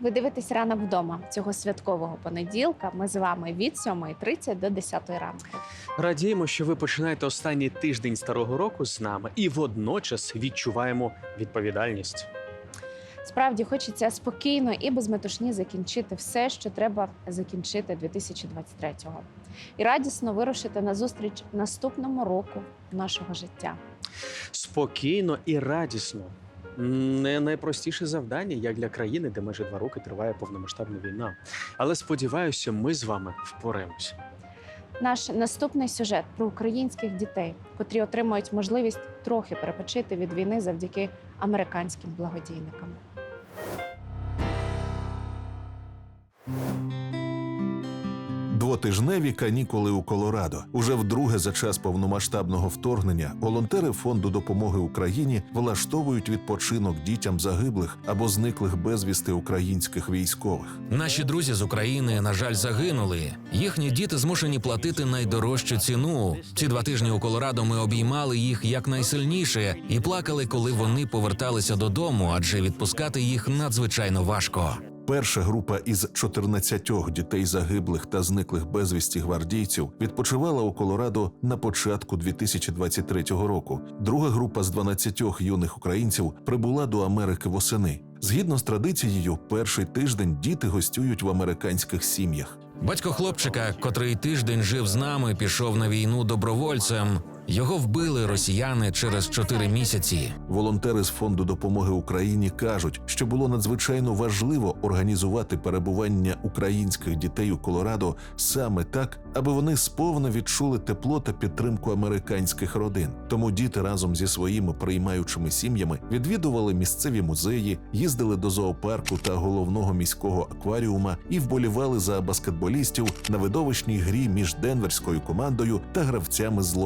Ви дивитесь ранок вдома цього святкового понеділка. Ми з вами від 7.30 до 10 ранку. Радіємо, що ви починаєте останній тиждень старого року з нами і водночас відчуваємо відповідальність. Справді хочеться спокійно і без метушні закінчити все, що треба закінчити 2023-го. І радісно вирушити на зустріч наступному року нашого життя. Спокійно і радісно. Не найпростіше завдання, як для країни, де майже два роки триває повномасштабна війна. Але сподіваюся, ми з вами впораємося. Наш наступний сюжет про українських дітей, котрі отримують можливість трохи перепочити від війни завдяки американським благодійникам. Двотижневі канікули у Колорадо. Уже вдруге за час повномасштабного вторгнення волонтери фонду допомоги Україні влаштовують відпочинок дітям загиблих або зниклих безвісти українських військових. Наші друзі з України, на жаль, загинули. Їхні діти змушені платити найдорожчу ціну. Ці два тижні у Колорадо ми обіймали їх якнайсильніше і плакали, коли вони поверталися додому, адже відпускати їх надзвичайно важко. Перша група із 14 дітей загиблих та зниклих безвісті гвардійців відпочивала у Колорадо на початку 2023 року. Друга група з 12 юних українців прибула до Америки восени. Згідно з традицією, перший тиждень діти гостюють в американських сім'ях. Батько хлопчика, котрий тиждень жив з нами, пішов на війну добровольцем. Його вбили росіяни через чотири місяці. Волонтери з фонду допомоги Україні кажуть, що було надзвичайно важливо організувати перебування українських дітей у Колорадо саме так, аби вони сповна відчули тепло та підтримку американських родин. Тому діти разом зі своїми приймаючими сім'ями відвідували місцеві музеї, їздили до зоопарку та головного міського акваріума і вболівали за баскетболістів на видовищній грі між денверською командою та гравцями з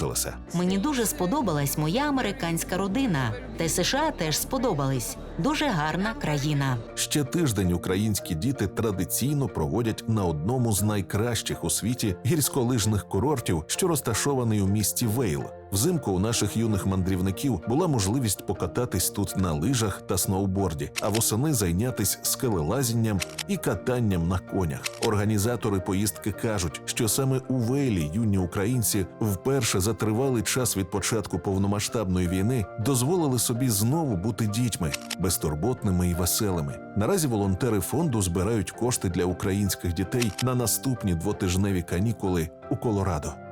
Лос-Анджелеса. Мені дуже сподобалась моя американська родина, та й США теж сподобались. Дуже гарна країна. Ще тиждень українські діти традиційно проводять на одному з найкращих у світі гірськолижних курортів, що розташований у місті Вейл. Взимку у наших юних мандрівників була можливість покататись тут на лижах та сноуборді, а восени зайнятись скелелазінням і катанням на конях. Організатори поїздки кажуть, що саме у Вейлі юні українці вперше за тривалий час від початку повномасштабної війни дозволили собі знову бути дітьми, безтурботними і веселими. Наразі волонтери фонду збирають кошти для українських дітей на наступні двотижневі канікули у Колорадо.